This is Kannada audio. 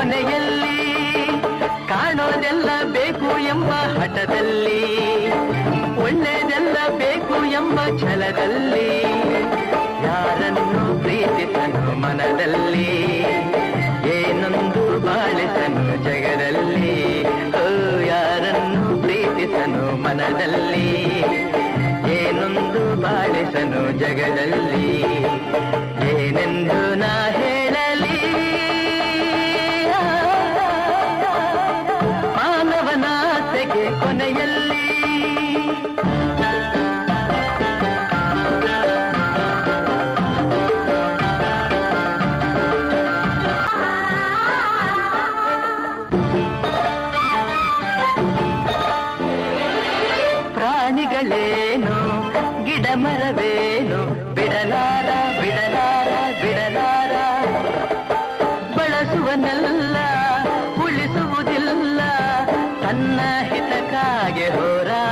ಕೊನೆಯಲ್ಲಿ ಕಾಣೋದೆಲ್ಲ ಬೇಕು ಎಂಬ ಹಠದಲ್ಲಿ, ಒಳ್ಳೆದೆಲ್ಲ ಬೇಕು ಎಂಬ ಛಲದಲ್ಲಿ, ಯಾರನ್ನು ಪ್ರೀತಿಸನು ಮನದಲ್ಲಿ, ಏನೊಂದು ಬಾಳಿಸನು ಜಗದಲ್ಲಿ, ಓ, ಯಾರನ್ನು ಪ್ರೀತಿಸನು ಮನದಲ್ಲಿ, ಏನೊಂದು ಬಾಳಿಸನು ಜಗದಲ್ಲಿ ಕೊನೆಯಲ್ಲಿ ಪ್ರಾಣಿಗಳೇನು? ಗಿಡ ಮರವೇನು? ಬಿಡಲಾರ ಬಿಡಲಾರ ಬಿಡಲಾರ? ಬಳಸುವನೆಲ್ಲ ಉಳಿಸುವುದಿಲ್ಲ. ತನ್ನ का आगे हो रहा